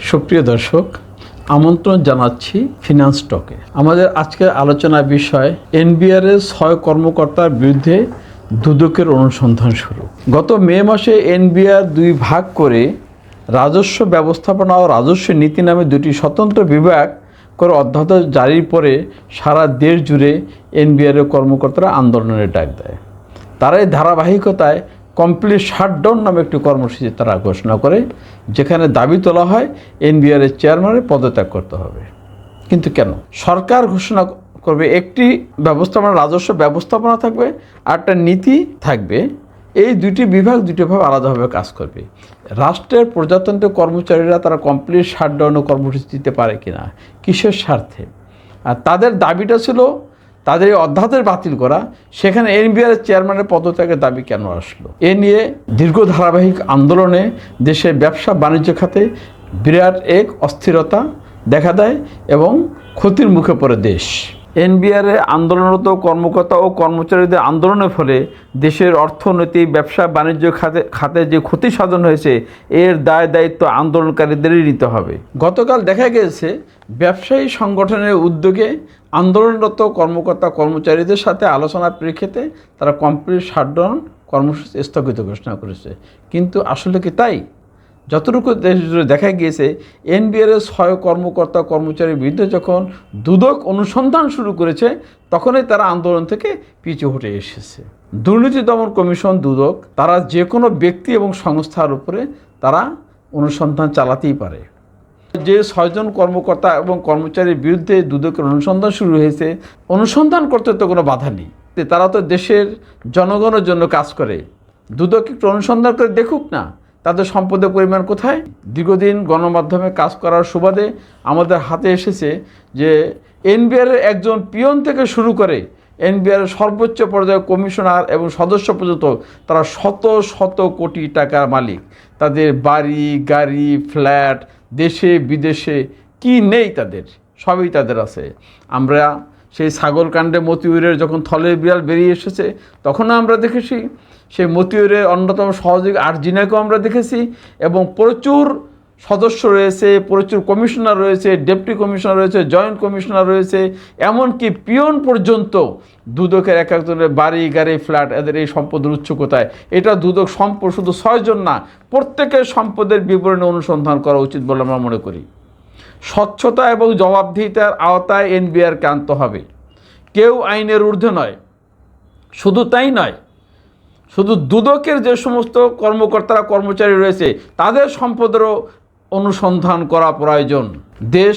সুপ্রিয় দর্শক, আমন্ত্রণ জানাচ্ছি ফিনান্স টকে আমাদের আজকের আলোচনার বিষয়, এনবিআর এর ছয় কর্মকর্তার বিরুদ্ধে দুদকের অনুসন্ধান শুরু। গত মে মাসে এনবিআর দুই ভাগ করে রাজস্ব ব্যবস্থাপনা ও রাজস্ব নীতি নামে দুটি স্বতন্ত্র বিভাগ করে অধ্যাদেশ জারির পরে সারা দেশ জুড়ে এনবিআর এর কর্মকর্তারা আন্দোলনের ডাক দেয়। তারাই ধারাবাহিকতায় কমপ্লিট শাটডাউন নামে একটি কর্মসূচি তারা ঘোষণা করে, যেখানে দাবি তোলা হয় এনবিআর এর চেয়ারম্যানের পদত্যাগ করতে হবে। কিন্তু কেন? সরকার ঘোষণা করবে, একটি ব্যবস্থাপনা, রাজস্ব ব্যবস্থাপনা থাকবে আর একটা নীতি থাকবে। এই দুটি বিভাগ দুটিভাবে আলাদাভাবে কাজ করবে। রাষ্ট্রের প্রজাতন্ত্র কর্মচারীরা তারা কমপ্লিট শাটডাউনে কর্মসূচি দিতে পারে কিনা, কিসের স্বার্থে? আর তাদের দাবিটা ছিল তাদের এই অধ্যাদেশ বাতিল করা, সেখানে এনবিআর চেয়ারম্যানের পদত্যাগের দাবি কেন আসলো? এ নিয়ে দীর্ঘ ধারাবাহিক আন্দোলনে দেশের ব্যবসা বাণিজ্য খাতে বিরাট এক অস্থিরতা দেখা দেয় এবং ক্ষতির মুখে পড়ে দেশ। এনবিআর আন্দোলনরত কর্মকর্তা ও কর্মচারীদের আন্দোলনের ফলে দেশের অর্থনীতি ব্যবসা, বাণিজ্য খাতে খাতে যে ক্ষতি সাধন হয়েছে, এর দায় দায়িত্ব আন্দোলনকারীদেরই নিতে হবে। গতকাল দেখা গেছে, ব্যবসায়ী সংগঠনের উদ্যোগে আন্দোলনরত কর্মকর্তা কর্মচারীদের সাথে আলোচনার প্রেক্ষিতে তারা কমপ্লিট শাটডাউন কর্মসূচি স্থগিত ঘোষণা করেছে। কিন্তু আসলে কি তাই? যতটুকু দেশ জুড়ে দেখা গিয়েছে, এনবিআর ছয় কর্মকর্তা, কর্মচারীর বিরুদ্ধে যখন দুদক অনুসন্ধান শুরু করেছে, তখনই তারা আন্দোলন থেকে পিছু হটে এসেছে। দুর্নীতি দমন কমিশন দুদক, তারা যে কোনো ব্যক্তি এবং সংস্থার উপরে তারা অনুসন্ধান চালাতেই পারে। যে ছয়জন কর্মকর্তা এবং কর্মচারীর বিরুদ্ধে দুদকের অনুসন্ধান শুরু হয়েছে, অনুসন্ধান করতে তো কোনো বাধা নেই। তারা তো দেশের জনগণের জন্য কাজ করে। দুদক একটু অনুসন্ধান করে দেখুক না তাদের সম্পদের পরিমাণ কোথায়? দীর্ঘদিন গণমাধ্যমে কাজ করার সুবাদে আমাদের হাতে এসেছে যে এনবিআর একজন পিয়ন থেকে শুরু করে এনবিআর সর্বোচ্চ পর্যায়ে কমিশনার এবং সদস্য পর্যন্ত তারা শত শত কোটি টাকার মালিক। তাদের বাড়ি, গাড়ি, ফ্ল্যাট, দেশে, বিদেশে কি নেই তাদের? সবই তাদের আছে। আমরা সেই ছাগল কাণ্ডে মতিউরের যখন থলের বিড়াল বেরিয়ে এসেছে তখনও আমরা দেখেছি সেই মতিউরের অন্যতম সহযোগী আরজিনাকেও আমরা দেখেছি এবং প্রচুর সদস্য রয়েছে, প্রচুর কমিশনার রয়েছে, ডেপুটি কমিশনার রয়েছে, জয়েন্ট কমিশনার রয়েছে, এমনকি পিয়ন পর্যন্ত দুদকের এক একজনের বাড়ি, গাড়ি, ফ্ল্যাট, এদের এই সম্পদের উচ্চ কোথায় এটা দুদক সম্পদ শুধু ছয়জন না, প্রত্যেকের সম্পদের বিবরণী অনুসন্ধান করা উচিত বলে আমরা মনে করি। স্বচ্ছতা এবং জবাবদিহিতার আওতায় এনবিআরকে আনতে হবে। কেউ আইনের ঊর্ধ্বে নয়। শুধু তাই নয় শুধু দুদকের যে সমস্ত কর্মকর্তারা, কর্মচারী রয়েছে, তাদের সম্পদেরও অনুসন্ধান করা প্রয়োজন। দেশ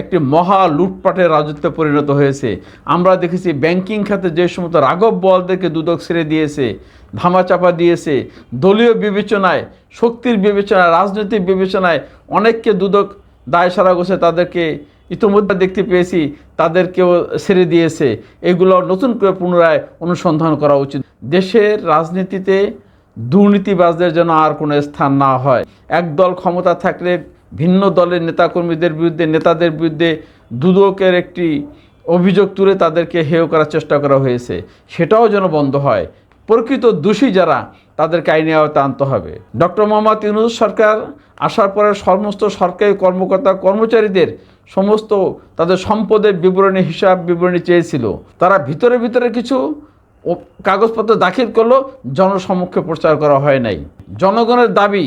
একটি মহা লুটপাটের রাজত্বে পরিণত হয়েছে। আমরা দেখেছি ব্যাংকিং খাতে যে সমস্ত রাঘব বলদেরকে দুদক ছেড়ে দিয়েছে, ধামাচাপা দিয়েছে, দলীয় বিবেচনায়, শক্তির বিবেচনায়, রাজনৈতিক বিবেচনায় অনেককে দুদক দায় সারা গোছে তাদেরকে ইতিমধ্যে দেখতে পেয়েছি, তাদেরকেও ছেড়ে দিয়েছে। এগুলো নতুন করে পুনরায় অনুসন্ধান করা উচিত। দেশের রাজনীতিতে দুর্নীতিবাজদের যেন আর কোনো স্থান না হয়। একদল ক্ষমতা থাকলে ভিন্ন দলের নেতাকর্মীদের বিরুদ্ধে, নেতাদের বিরুদ্ধে দুদকের একটি অভিযোগ তুলে তাদেরকে হেয় করার চেষ্টা করা হয়েছে। সেটাও যেন বন্ধ হয়। প্রকৃত দোষী যারা তাদেরকে আইনে আওতায় আনতে হবে। ডক্টর মোহাম্মদ ইউনুস সরকার আসার পরে সমস্ত সরকারি কর্মকর্তা কর্মচারীদের সমস্ত তাদের সম্পদের বিবরণী, হিসাব বিবরণী চেয়েছিল। তারা ভিতরে ভিতরে কিছু কাগজপত্র দাখিল করল, জনসমক্ষে প্রচার করা হয় নাই। জনগণের দাবি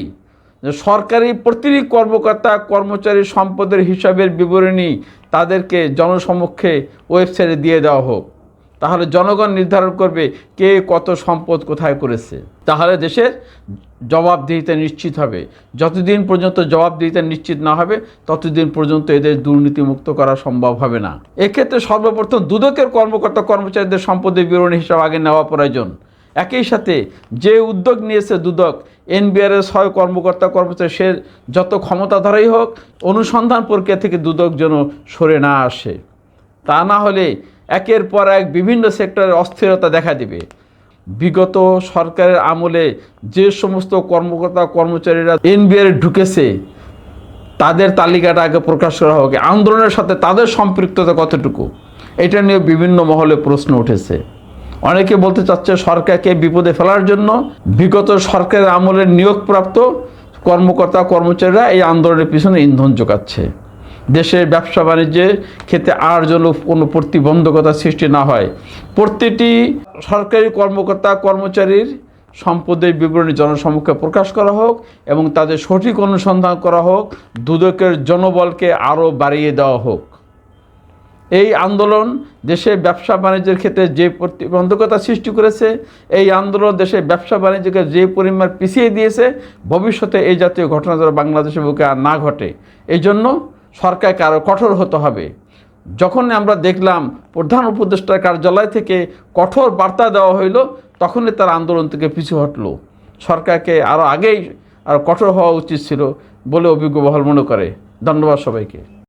যে সরকারি প্রতিটি কর্মকর্তা কর্মচারী সম্পদের হিসাবের বিবরণী তাদেরকে জনসমক্ষে ওয়েবসাইটে দিয়ে দেওয়া হোক। তাহলে জনগণ নির্ধারণ করবে কে কত সম্পদ কোথায় করেছে। তাহলে দেশের জবাবদিহিতা নিশ্চিত হবে। যতদিন পর্যন্ত জবাবদিহিতা নিশ্চিত না হবে, ততদিন পর্যন্ত এদের দুর্নীতিমুক্ত করা সম্ভব হবে না। এক্ষেত্রে সর্বপ্রথম দুদকের কর্মকর্তা কর্মচারীদের সম্পদের বিবরণী হিসাব আগে নেওয়া প্রয়োজন। একই সাথে যে উদ্যোগ নিয়েছে দুদক এনবিআর এর ছয় কর্মকর্তা কর্মচারী, সে যত ক্ষমতাধারী হোক, অনুসন্ধান প্রক্রিয়া থেকে দুদক যেন সরে না আসে। তা না হলে একের পর এক বিভিন্ন সেক্টরের অস্থিরতা দেখা দিবে। বিগত সরকারের আমলে যে সমস্ত কর্মকর্তা, কর্মচারীরা এনবিআর ঢুকেছে, তাদের তালিকাটা আগে প্রকাশ করা হোক। আন্দোলনের সাথে তাদের সম্পৃক্ততা কতটুকু? এটা নিয়ে বিভিন্ন মহলে প্রশ্ন উঠেছে। অনেকে বলতে চাচ্ছে সরকারকে বিপদে ফেলার জন্য বিগত সরকারের আমলের নিয়োগপ্রাপ্ত কর্মকর্তা, কর্মচারীরা এই আন্দোলনের পিছনে ইন্ধন যোগাচ্ছে দেশের ব্যবসা বাণিজ্যের ক্ষেত্রে আর যেন কোনো প্রতিবন্ধকতা সৃষ্টি না হয়। প্রতিটি সরকারি কর্মকর্তা, কর্মচারীর সম্পদের বিবরণী জনসমক্ষে প্রকাশ করা হোক এবং তাদের সঠিক অনুসন্ধান করা হোক, দুদকের জনবলকে আরও বাড়িয়ে দেওয়া হোক। এই আন্দোলন দেশের ব্যবসা বাণিজ্যের ক্ষেত্রে যে প্রতিবন্ধকতা সৃষ্টি করেছে, এই আন্দোলন দেশের ব্যবসা বাণিজ্যকে যে পরিমাণ পিছিয়ে দিয়েছে, ভবিষ্যতে এই জাতীয় ঘটনা যেন বাংলাদেশের বুকে আর না ঘটে। এই জন্য সরকারকে আরও কঠোর হতে হবে। যখন আমরা দেখলাম প্রধান উপদেষ্টার কার্যালয় থেকে কঠোর বার্তা দেওয়া হইল, তখনই তার আন্দোলন থেকে পিছু হটলো। সরকারকে আরও আগেই আর কঠোর হওয়া উচিত ছিল বলে অভিজ্ঞ বহল মনে করে। ধন্যবাদ সবাইকে।